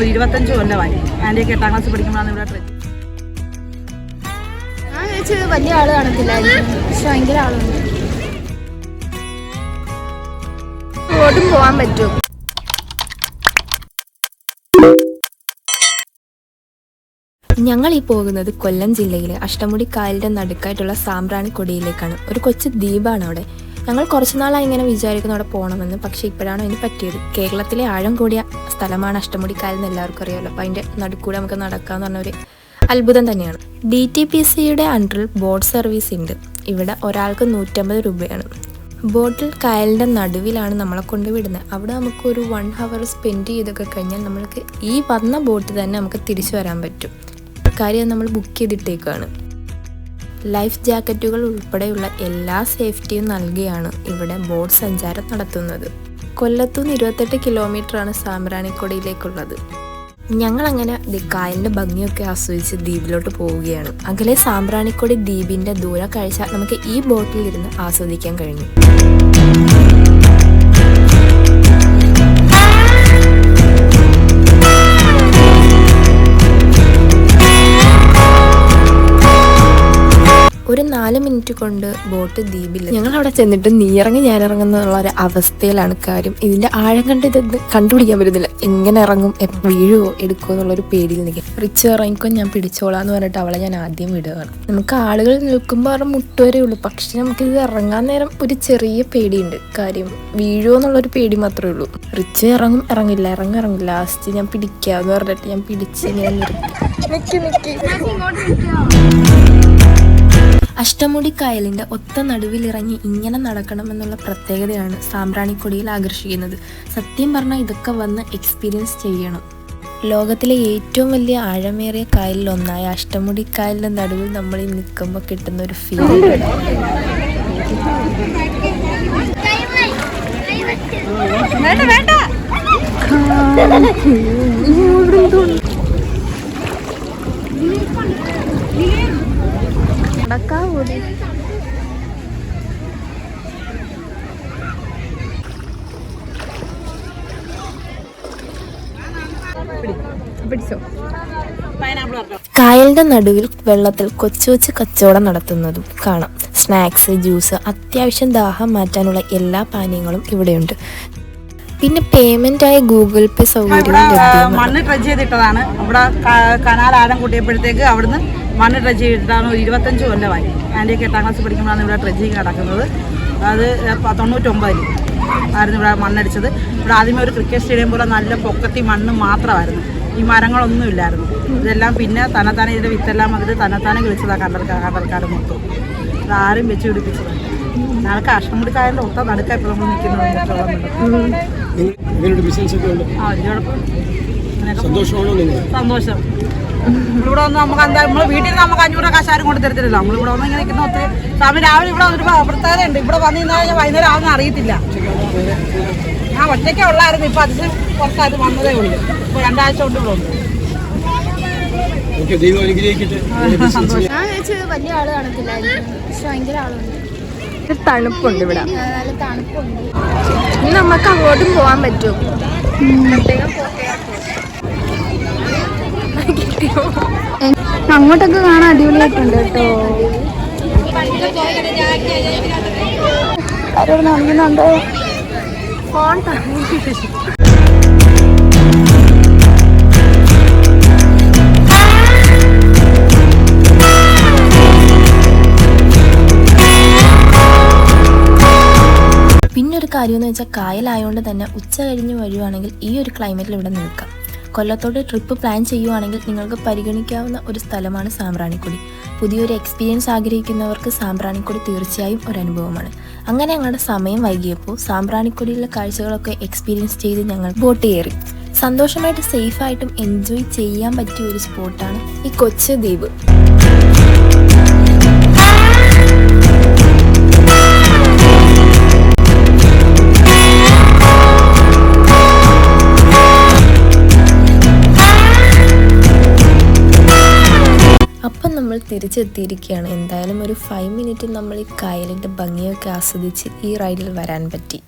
ഒരു ഇരുപത്തഞ്ച് കൊല്ലമായി. ആന്റിയൊക്കെ എട്ടാം ക്ലാസ് പഠിക്കുമ്പോഴാണ് ഇവിടെ ട്രെയിൻ ഞാൻ വിചാരിച്ചത് വലിയ ആൾ കാണത്തില്ലായിരുന്നു പക്ഷെ ഭയങ്കര ആളുണ്ട്. ബോട്ടും പോകാൻ പറ്റും. ഞങ്ങൾ ഈ പോകുന്നത് കൊല്ലം ജില്ലയിലെ അഷ്ടമുടി കായലിന്റെ നടുക്കായിട്ടുള്ള സാമ്പ്രാണിക്കൊടിയിലേക്കാണ്. ഒരു കൊച്ചു ദ്വീപാണ് അവിടെ. ഞങ്ങൾ കുറച്ചു നാളായി ഇങ്ങനെ വിചാരിക്കുന്നു അവിടെ പോകണമെന്ന്. പക്ഷെ ഇപ്പോഴാണ് അതിന് പറ്റിയത്. കേരളത്തിലെ ആഴം കൂടിയ സ്ഥലമാണ് അഷ്ടമുടി കായൽ എന്ന് എല്ലാവർക്കും അറിയാമല്ലോ. അപ്പോൾ അതിന്റെ നടുക്കൂടെ നമുക്ക് നടക്കുക എന്ന് പറഞ്ഞൊരു അത്ഭുതം തന്നെയാണ്. ഡി ടി പി സിയുടെ അണ്ടറിൽ ബോട്ട് സർവീസ് ഉണ്ട്. ഇവിടെ ഒരാൾക്ക് നൂറ്റമ്പത് രൂപയാണ്. ബോട്ടിൽ കായലിന്റെ നടുവിലാണ് നമ്മളെ കൊണ്ടുവിടുന്നത് അവിടെ നമുക്ക് ഒരു വൺ ഹവർ സ്പെൻഡ് ചെയ്തൊക്കെ കഴിഞ്ഞാൽ നമ്മൾക്ക് ഈ വന്ന ബോട്ട് തന്നെ നമുക്ക് തിരിച്ചു വരാൻ പറ്റും. കാര്യം നമ്മൾ ബുക്ക് ചെയ്തിട്ടേക്കാണ്. ലൈഫ് ജാക്കറ്റുകൾ ഉൾപ്പെടെയുള്ള എല്ലാ സേഫ്റ്റിയും നൽകിയാണ് ഇവിടെ ബോട്ട് സഞ്ചാരം നടത്തുന്നത്. കൊല്ലത്തുനിന്ന് ഇരുപത്തെട്ട് കിലോമീറ്ററാണ് സാമ്പ്രാണിക്കൊടിയിലേക്കുള്ളത് ഞങ്ങൾ അങ്ങനെ കായലിന്റെ ഭംഗിയൊക്കെ ആസ്വദിച്ച് ദ്വീപിലോട്ട് പോവുകയാണ്. അകലെ സാമ്പ്രാണിക്കൊടി ദ്വീപിന്റെ ദൂര കാഴ്ച നമുക്ക് ഈ ബോട്ടിൽ ഇരുന്ന് ആസ്വദിക്കാൻ കഴിഞ്ഞു. നാല് മിനിറ്റ് കൊണ്ട് ബോട്ട് ദ്വീപിൽ ഞങ്ങൾ അവിടെ ചെന്നിട്ട് നീ ഇറങ്ങി ഞാൻ ഇറങ്ങുന്നുള്ള ഒരു അവസ്ഥയിലാണ് കാര്യം. ഇതിന്റെ ആഴം കണ്ട് ഇത് കണ്ടുപിടിക്കാൻ പറ്റുന്നില്ല എങ്ങനെ ഇറങ്ങും വീഴുവോ എടുക്കുമോ എന്നുള്ളൊരു പേടിയിൽ നിൽക്കും. റിച്ച് ഇറങ്ങിക്കോ ഞാൻ പിടിച്ചോളാം എന്ന് പറഞ്ഞിട്ട് അവളെ ഞാൻ ആദ്യം വിടുകയാണ് നമുക്ക് ആളുകൾ നിൽക്കുമ്പോൾ അവരുടെ മുട്ടുവരേ ഉള്ളൂ. പക്ഷെ നമുക്ക് ഇത് ഇറങ്ങാൻ നേരം ഒരു ചെറിയ പേടിയുണ്ട്. കാര്യം വീഴുമോ എന്നുള്ളൊരു പേടി മാത്രമേ ഉള്ളൂ. റിച്ച് ഇറങ്ങും ഇറങ്ങില്ല ഇറങ്ങും ഇറങ്ങില്ല ലാസ്റ്റ് ഞാൻ പിടിക്കാന്ന് പറഞ്ഞിട്ട് ഞാൻ പിടിച്ച് ഇങ്ങനെ നിർത്തി. നിൽക്കി നിക്കി. അഷ്ടമുടി കായലിന്റെ ഒത്ത നടുവിലിറങ്ങി ഇങ്ങനെ നടക്കണമെന്നുള്ള പ്രത്യേകതയാണ് സാമ്പ്രാണിക്കൊടിയിൽ ആകർഷിക്കുന്നത്. സത്യം പറഞ്ഞാൽ ഇതൊക്കെ വന്ന് എക്സ്പീരിയൻസ് ചെയ്യണം. ലോകത്തിലെ ഏറ്റവും വലിയ ആഴമേറിയ കായലിൽ ഒന്നായ അഷ്ടമുടി കായലിന്റെ നടുവിൽ നമ്മൾ ഈ നിൽക്കുമ്പോൾ കിട്ടുന്ന ഒരു ഫീൽ വേണ്ട വേണ്ട. നടക്കാൻ പിടിച്ചോ. കായലിന്റെ നടുവിൽ വെള്ളത്തിൽ കൊച്ചു കൊച്ചു കച്ചവടം നടത്തുന്നതും കാണാം. സ്നാക്സ് ജ്യൂസ് അത്യാവശ്യം ദാഹം മാറ്റാനുള്ള എല്ലാ പാനീയങ്ങളും ഇവിടെയുണ്ട്. പിന്നെ പേയ്മെന്റ് ആയ ഗൂഗിൾ പേ സൗകര്യം മണ്ണ് ഡ്രജ് ചെയ്തിട്ടതാണ്. ഇവിടെ കനാൽ ആഴം കൂട്ടിയപ്പോഴത്തേക്ക് അവിടുന്ന് മണ്ണ് ഡ്രജ് ചെയ്തിട്ടാണ് ഒരു ഇരുപത്തഞ്ച് കൊല്ലമായി. ഒക്കെ എട്ടാം ക്ലാസ് പഠിക്കുമ്പോഴാണ് ഇവിടെ ഡ്രഡ്ജിങ് നടക്കുന്നത്. അത് തൊണ്ണൂറ്റൊമ്പതിൽ ആയിരുന്നു ഇവിടെ മണ്ണടിച്ചത്. ഇവിടെ ആദ്യമേ ഒരു ക്രിക്കറ്റ് സ്റ്റേഡിയം പോലെ നല്ല പൊക്കത്തി മണ്ണ് മാത്രമായിരുന്നു. ഈ മരങ്ങളൊന്നും ഇല്ലായിരുന്നു. ഇതെല്ലാം പിന്നെ തന്നെത്താനെ ഇതിന്റെ വിത്തെല്ലാം അതിൽ തന്നെത്താനെ കളിച്ചതാണ് കണ്ടൽക്കാട് കണ്ടൽക്കാട് മൊത്തം. ഇതാരും വെച്ച് വെച്ച് പിടിപ്പിച്ചത് ഞങ്ങൾക്ക് കൊടുക്കാതെ ഒത്ത നടുക്ക ഇപ്പോൾ നമ്മൾ നിൽക്കുന്നത് ബിസിനസ് ഒക്കെ ഉണ്ട്. സന്തോഷമാണോ സന്തോഷം. ഇവിടെ വന്ന് നമുക്ക് എന്താ നമ്മൾ വീട്ടിൽ നിന്ന് നമുക്ക് അഞ്ഞൂറ് കാശ് ആരും കൊണ്ട് തരത്തില്ല നമ്മൾ ഇവിടെ വന്ന് ഇങ്ങനെ നിൽക്കുന്ന ഒത്തിരി സമയം രാവിലെ ഇവിടെ ഒരു പ്രത്യേകത ഉണ്ട് ഇവിടെ വന്ന് നിന്നാൽ കഴിഞ്ഞാൽ വൈകുന്നേരം ആവുന്ന അറിയത്തില്ല. ഞാൻ ഒറ്റയ്ക്കേ ഉള്ളായിരുന്നു. ഇപ്പൊ അതിന് കുറച്ചായിട്ട് വന്നതേ ഉള്ളൂ. ഇപ്പൊ രണ്ടാഴ്ച കൊണ്ട് ഇവിടെ ഉണ്ട് വലിയ ആൾ കാണത്തില്ലായിരുന്നു. പക്ഷെ ഭയങ്കര ആളുണ്ട്. തണുപ്പുണ്ട് ഇവിടെ. ഇനി നമുക്ക് അങ്ങോട്ടും പോവാൻ പറ്റും. അങ്ങോട്ടൊക്കെ കാണാൻ അടിപൊളിയായിട്ടുണ്ട് കേട്ടോ. ആരോട് കാണിക്കുന്നുണ്ടോ ഫോൺ പിന്നെ ഒരു കാര്യം എന്ന് വെച്ചാൽ കായലായതുകൊണ്ട് തന്നെ ഉച്ച കഴിഞ്ഞ് വരുവാണെങ്കിൽ ഈ ഒരു ക്ലൈമറ്റിൽ ഇവിടെ നിൽക്കാം. കൊല്ലത്തോട്ട് ട്രിപ്പ് പ്ലാൻ ചെയ്യുവാണെങ്കിൽ നിങ്ങൾക്ക് പരിഗണിക്കാവുന്ന ഒരു സ്ഥലമാണ് സാമ്പ്രാണിക്കുടി. പുതിയൊരു എക്സ്പീരിയൻസ് ആഗ്രഹിക്കുന്നവർക്ക് സാമ്പ്രാണിക്കുടി തീർച്ചയായും ഒരു അനുഭവമാണ്. അങ്ങനെ ഞങ്ങളുടെ സമയം വൈകിയപ്പോൾ സാമ്പ്രാണിക്കുടിയിലെ കാഴ്ചകളൊക്കെ എക്സ്പീരിയൻസ് ചെയ്ത് ഞങ്ങൾ ബോട്ട് കയറി സന്തോഷമായിട്ട് സേഫായിട്ടും എൻജോയ് ചെയ്യാൻ പറ്റിയ ഒരു സ്പോട്ടാണ് ഈ കൊച്ചു ദ്വീപ് അപ്പം നമ്മൾ തിരിച്ചെത്തിയിരിക്കുകയാണ്. എന്തായാലും ഒരു ഫൈവ് മിനിറ്റ് നമ്മൾ ഈ കായലിന്റെ ഭംഗിയൊക്കെ ആസ്വദിച്ച് ഈ റൈഡിൽ വരാൻ പറ്റി.